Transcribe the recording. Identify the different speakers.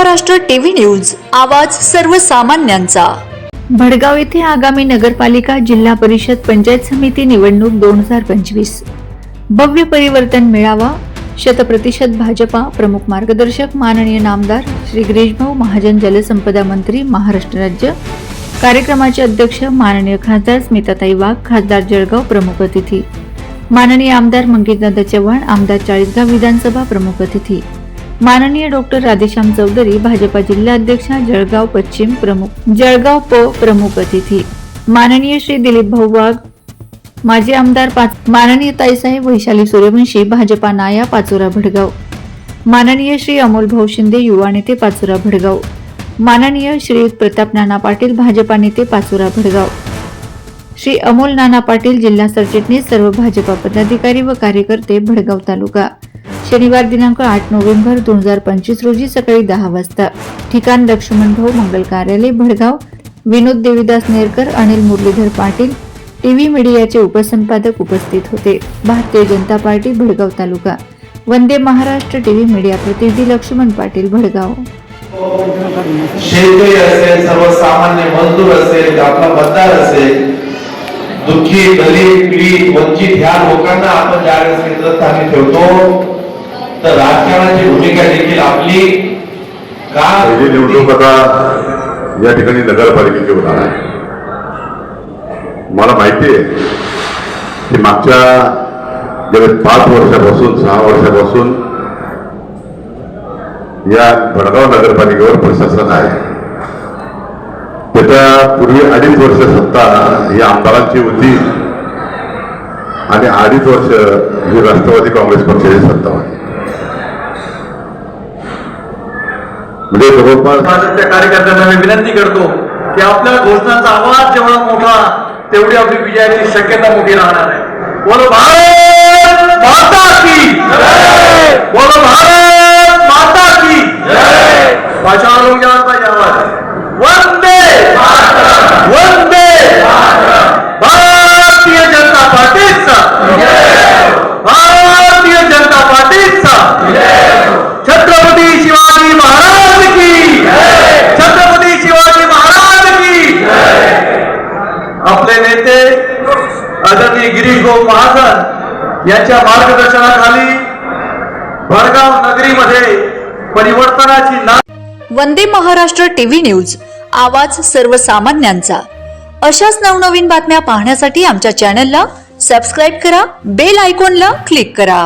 Speaker 1: Maharashtra TV news आवाज सर्वसामान्यांचा.
Speaker 2: भडगाव येथे आगामी नगरपालिका जिल्हा परिषद पंचायत समिती निवडणूक दोन हजार पंचवीस. भव्य परिवर्तन मिळावा शतप्रतिशत भाजपा प्रमुख मार्गदर्शक माननीय नामदार श्री गिरीशभाऊ महाजन जलसंपदा मंत्री महाराष्ट्र राज्य. कार्यक्रमाचे अध्यक्ष माननीय खासदार स्मिताताई वाघ खासदार जळगाव प्रमुख अतिथी. माननीय आमदार मंगेशदादा चव्हाण आमदार चाळीसगाव विधानसभा प्रमुख अतिथी. माननीय डॉक्टर राधेश्याम चौधरी भाजपा जिल्हाध्यक्षा जळगाव पश्चिम प्रमुख जळगाव प प्रमुख अतिथी. माननीय श्री दिलीप भाऊ वाघ माजी आमदार पाच माननीय ताईसाहेब वैशाली सूर्यवंशी भाजपा नाया पाचोरा भडगाव. माननीय श्री अमोल भाऊ शिंदे युवा नेते पाचोरा भडगाव. माननीय श्री प्रताप नाना पाटील भाजपा नेते पाचोरा भडगाव. श्री अमोल नाना पाटील जिल्हा सरचिटणीस सर्व भाजपा पदाधिकारी व कार्यकर्ते भडगाव तालुका. शनिवार दिनांक आठ नोव्हेंबर दोन हजार पंचवीस रोजी सकाळी दहा वाजता. ठिकाण लक्ष्मण भाऊ मंगल कार्यालय भडगाव. विनोद देवीदास नेरकर अनिल मुरलीधर पाटील टीव्ही मीडियाचे उपसंपादक उपस्थित होते. भारतीय जनता पार्टी भडगाव तालुका. वंदे महाराष्ट्र टीव्ही मीडिया प्रतिनिधी लक्ष्मण पाटील भडगाव.
Speaker 3: शेतकरी असेल सर्वसामान्य मजदूर असेल आपला मतदार असेल दुःखी दलित पीडित वंचित ह्या लोकांना आपण ज्यावेळेस केंद्रस्थानी ठेवतो तर राजकारणाची भूमिका देखील आपली का?
Speaker 4: पहिली निवडणूक आता या ठिकाणी नगरपालिकेची होणार आहे. मला माहिती आहे की मागच्या गेल्या पाच वर्षापासून सहा वर्षापासून या भडगाव नगरपालिकेवर प्रशासन आहे. त्याच्या पूर्वी अडीच वर्ष सत्ता ही आमदारांची होती आणि अडीच वर्ष ही राष्ट्रवादी काँग्रेस पक्षाची सत्ता होती. म्हणजे जवळपास
Speaker 5: भाजपच्या कार्यकर्त्यांना मी विनंती करतो की आपल्या घोषणांचा आवाज जेवढा मोठा तेवढी आपली विजयाची शक्यता मोठी राहणार आहे. बोलो भारत माता की बोलो भारत माता की भाषा लोक यायला पाहिजे आवाज वंदे वंदे भारतीय जनता पार्टीचा भारतीय जनता पार्टीचा छत्रपती शिवाजी महाराज की छत्रपती शिवाजी महाराज की आपले नेते आदरणीय गिरीश भाऊ महाजन यांच्या मार्गदर्शनाखाली भडगाव नगरीमध्ये परिवर्तनाची ना
Speaker 1: वंदे महाराष्ट्र टीव्ही न्यूज आवाज सर्वसामान्यांचा. अशाच नवनवीन बातम्या पाहण्यासाठी आमच्या चॅनलला सबस्क्राईब करा बेल आयकॉनला क्लिक करा.